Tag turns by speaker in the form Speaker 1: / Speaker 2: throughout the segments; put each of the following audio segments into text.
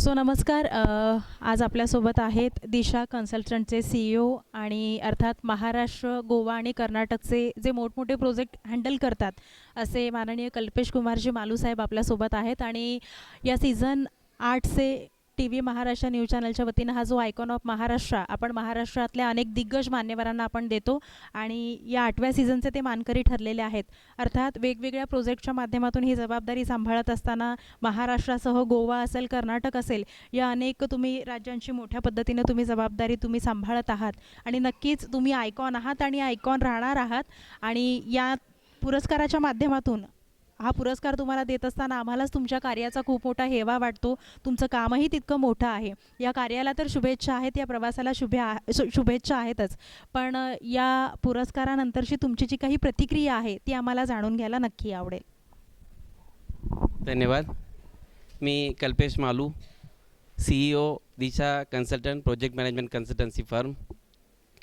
Speaker 1: So नमस्कार आज आपल्यासोबत आहेत दिशा कन्सल्टंटचे सी ई ओ आणि अर्थात महाराष्ट्र गोवा आणि कर्नाटकचे जे मोठमोठे प्रोजेक्ट हँडल करतात असे माननीय कल्पेश कुमारजी मालूसाहेब आपल्यासोबत आहेत. आणि या सीझन आठचे टी व्ही महाराष्ट्र न्यूज चॅनलच्या वतीनं हा जो आयकॉन ऑफ महाराष्ट्र आपण महाराष्ट्रातल्या अनेक दिग्गज मान्यवरांना आपण देतो आणि या आठव्या सीझनचे ते मानकरी ठरलेले आहेत. अर्थात वेगवेगळ्या प्रोजेक्टच्या माध्यमातून ही जबाबदारी सांभाळत असताना महाराष्ट्रासह गोवा असेल कर्नाटक असेल या अनेक तुम्ही राज्यांची मोठ्या पद्धतीनं तुम्ही जबाबदारी तुम्ही सांभाळत आहात आणि नक्कीच तुम्ही आयकॉन आहात आणि आयकॉन राहणार आहात आणि या पुरस्काराच्या माध्यमातून हा पुरस्कार तुम्हाला देत असताना आम्हालाच तुमच्या कार्याचा खूप मोठा हेवा वाटतो. तुमचं कामही तितकं मोठं आहे. या कार्याला तर शुभेच्छा आहेत या प्रवासाला शुभे शुभेच्छा आहेतच. पण या पुरस्कारानंतरची तुमची जी काही प्रतिक्रिया आहे ती आम्हाला जाणून घ्यायला नक्की आवडेल.
Speaker 2: धन्यवाद. मी Kalpesh Malu C E O Disha consultant project management consultancy firm.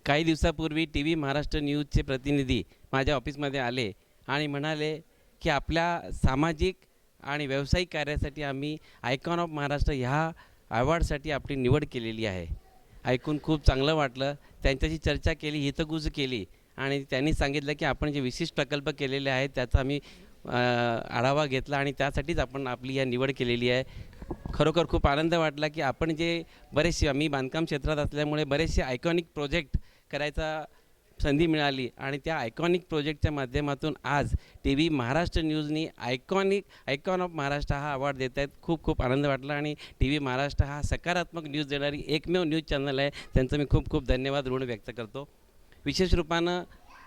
Speaker 2: काही दिवसापूर्वी टी व्ही महाराष्ट्र न्यूजचे प्रतिनिधी माझ्या ऑफिसमध्ये आले आणि म्हणाले की आपल्या सामाजिक आणि व्यावसायिक कार्यासाठी आम्ही आयकॉन ऑफ महाराष्ट्र ह्या अवॉर्डसाठी आपली निवड केलेली आहे. ऐकून खूप चांगलं वाटलं. त्यांच्याशी चर्चा केली हितगुज केली आणि त्यांनी सांगितलं की आपण जे विशिष्ट प्रकल्प केलेले आहेत त्याचा आम्ही आढावा घेतला आणि त्यासाठीच आपण आपली या निवड केलेली आहे. खरोखर खूप आनंद वाटला की आपण जे बरेचसे मी बांधकाम क्षेत्रात असल्यामुळे बरेचसे आयकॉनिक प्रोजेक्ट करायचा संधी मिळाली आणि त्या आयकॉनिक प्रोजेक्टच्या माध्यमातून आज टी व्ही महाराष्ट्र न्यूजनी आयकॉनिक आयकॉन ऑफ महाराष्ट्र हा अवॉर्ड देत आहेत. खूप खूप आनंद वाटला आणि टी व्ही महाराष्ट्र हा सकारात्मक न्यूज देणारी एकमेव न्यूज चॅनल आहे. त्यांचं मी खूप खूप धन्यवाद ऋण व्यक्त करतो. विशेष रूपानं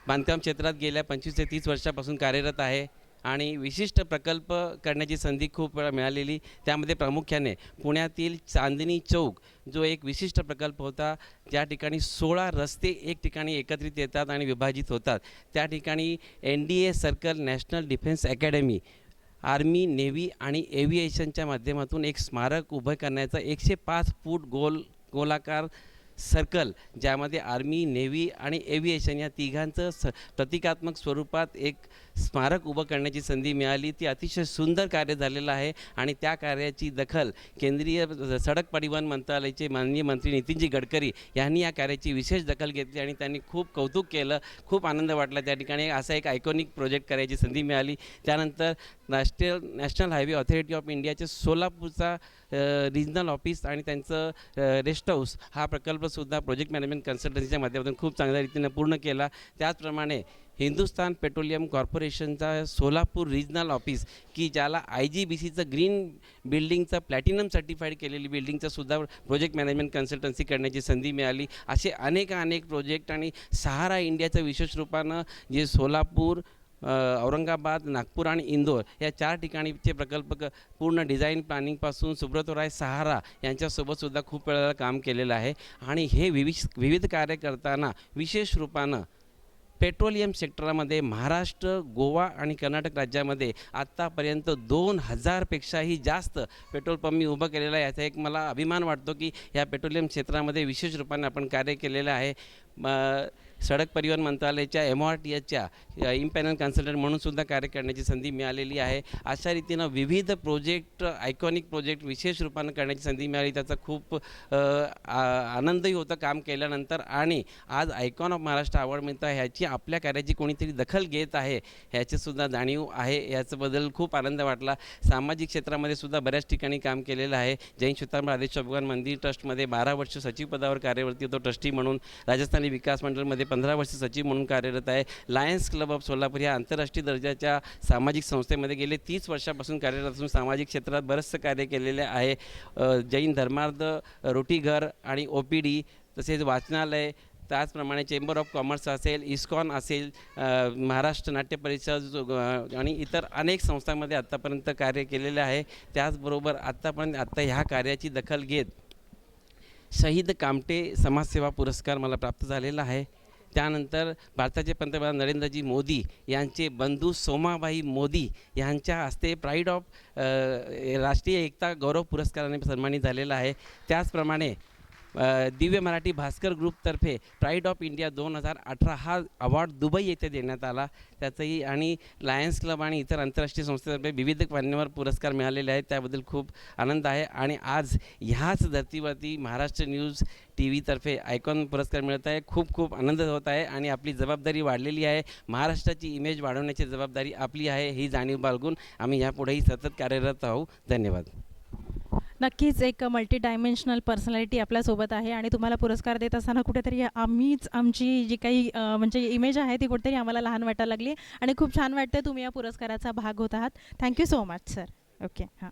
Speaker 2: बांधकाम क्षेत्रात गेल्या पंचवीस ते तीस वर्षापासून कार्यरत आहे. आणि विशिष्ट प्रकल्प करण्याची संधी खूप वेळा मिळालेली. त्यामध्ये प्रामुख्याने पुण्यातील चांदणी चौक जो एक विशिष्ट प्रकल्प होता ज्या ठिकाणी सोळा रस्ते एक ठिकाणी एकत्रित येतात आणि विभाजित होतात. त्या ठिकाणी N D A circle national defence academy army navy आणि एव्हिएशनच्या माध्यमातून एक स्मारक उभं करण्याचा एकशे पाच फूट गोल गोलाकार सर्कल ज्यामध्ये आर्मी नेव्ही आणि एव्हिएशन या तिघांचं स प्रतिकात्मक स्वरूपात एक स्मारक उभं करण्याची संधी मिळाली. ती अतिशय सुंदर कार्य झालेलं आहे आणि त्या कार्याची दखल केंद्रीय सडक परिवहन मंत्रालयाचे माननीय मंत्री नितीनजी गडकरी यांनी या कार्याची विशेष दखल घेतली आणि त्यांनी खूप कौतुक केलं. खूप आनंद वाटला त्या ठिकाणी. असा एक आयकॉनिक प्रोजेक्ट करायची संधी मिळाली. त्यानंतर national national highway authority of इंडियाचे सोलापूरचा रिजनल ऑफिस आणि त्यांचं रेस्ट हाऊस हा प्रकल्पसुद्धा प्रोजेक्ट मॅनेजमेंट कन्सल्टन्सीच्या माध्यमातून खूप चांगल्या रीतीनं पूर्ण केला. त्याचप्रमाणे हिंदुस्तान पेट्रोलियम कॉर्पोरेशनचा सोलापूर रिजनल ऑफिस की ज्याला आय जी बी सीचं ग्रीन बिल्डिंगचं प्लॅटिनम सर्टिफाईड केलेली बिल्डिंगचं सुद्धा प्रोजेक्ट मॅनेजमेंट कन्सल्टन्सी करण्याची संधी मिळाली. असे अनेक अनेक प्रोजेक्ट आणि सहारा इंडियाचं विशेष रूपानं जे सोलापूर औरंगाबाद नागपूर आणि इंदोर या चार ठिकाणीचे प्रकल्प क पूर्ण डिझाईन प्लॅनिंगपासून सुब्रतराय सहारा यांच्यासोबतसुद्धा खूप वेळेला काम केलेलं आहे. आणि हे विविध विविध कार्य करताना विशेष रूपानं पेट्रोलियम सेक्टरामध्ये महाराष्ट्र गोवा आणि कर्नाटक राज्यामध्ये आत्तापर्यंत दोन हजारपेक्षाही जास्त पेट्रोल पंप मी उभं केलेलं आहे. याचा एक मला अभिमान वाटतो की या पेट्रोलियम क्षेत्रामध्ये विशेष रूपाने आपण कार्य केलेलं आहे. मग सडक परिवहन मंत्रालयाच्या एम आर टी एचच्या इम्पॅनल कन्सल्टंट म्हणून सुद्धा कार्य करण्याची संधी मिळालेली आहे. अशा रीतीनं विविध प्रोजेक्ट आयकॉनिक प्रोजेक्ट विशेष रूपानं करण्याची संधी मिळाली. त्याचा खूप आ- आनंदही होता काम केल्यानंतर. आणि आज आयकॉन ऑफ महाराष्ट्र अवॉर्ड मिळतं ह्याची आपल्या कार्याची कोणीतरी दखल घेत आहे ह्याचीसुद्धा जाणीव आहे. याच्याबद्दल खूप आनंद वाटला. सामाजिक क्षेत्रामध्ये सुद्धा बऱ्याच ठिकाणी काम केलेलं आहे. जैन श्वेतांबर आदेश भगवान मंदिर ट्रस्टमध्ये बारा वर्ष सचिव पदावर कार्यरत होतो. ट्रस्टी म्हणून राजस्थानी विकास मंडळमध्ये पंधरा वर्ष सचिव म्हणून कार्यरत आहे. लायन्स क्लब ऑफ सोलापूर या आंतरराष्ट्रीय दर्जाच्या सामाजिक संस्थेमध्ये गेले. तीस वर्षापासून कार्यरत असून सामाजिक क्षेत्रात बरंचसं कार्य केलेले आहे. जैन धर्मार्थ रोटीघर आणि ओ पी डी तसेच वाचनालय. त्याचप्रमाणे चेंबर ऑफ कॉमर्स असेल इस्कॉन असेल महाराष्ट्र नाट्य परिषद आणि इतर अनेक संस्थांमध्ये आत्तापर्यंत कार्य केलेले आहे. त्याचबरोबर आत्तापर्यंत आत्ता ह्या कार्याची दखल घेत शहीद कामटे समाजसेवा पुरस्कार मला प्राप्त झालेला आहे. त्यानंतर भारताचे पंतप्रधान नरेंद्रजी मोदी यांचे बंधू सोमाबाई मोदी यांच्या हस्ते प्राईड ऑफ राष्ट्रीय एकता गौरव पुरस्काराने सन्मानित झालेला आहे. त्याचप्रमाणे दिव्य मराठी भास्कर ग्रुपतर्फे प्राईड ऑफ इंडिया दोन हजार अठरा हा अवॉर्ड दुबई येथे देण्यात आला. त्याचंही आणि लायन्स क्लब आणि इतर आंतरराष्ट्रीय संस्थेतर्फे विविध मान्यवर पुरस्कार मिळालेले आहेत. त्याबद्दल खूप आनंद आहे. आणि आज ह्याच धर्तीवरती महाराष्ट्र न्यूज टी व्हीतर्फे आयकॉन पुरस्कार मिळत आहे. खूप खूप आनंद होत आहे आणि आपली जबाबदारी वाढलेली आहे. महाराष्ट्राची इमेज वाढवण्याची जबाबदारी आपली आहे ही जाणीव बाळगून आम्ही यापुढेही सतत कार्यरत आहोत धन्यवाद.
Speaker 1: नक्कीच एक मल्टी डायमेन्शनल पर्सनॅलिटी आपल्यासोबत आहे आणि तुम्हाला पुरस्कार देत असताना कुठेतरी आम्हीच आमची जी काही म्हणजे इमेज आहे ती कुठेतरी आम्हाला लहान वाटायला लागली. आणि खूप छान वाटतं तुम्ही या पुरस्काराचा भाग होत आहात. Thank you so much sir okay हां.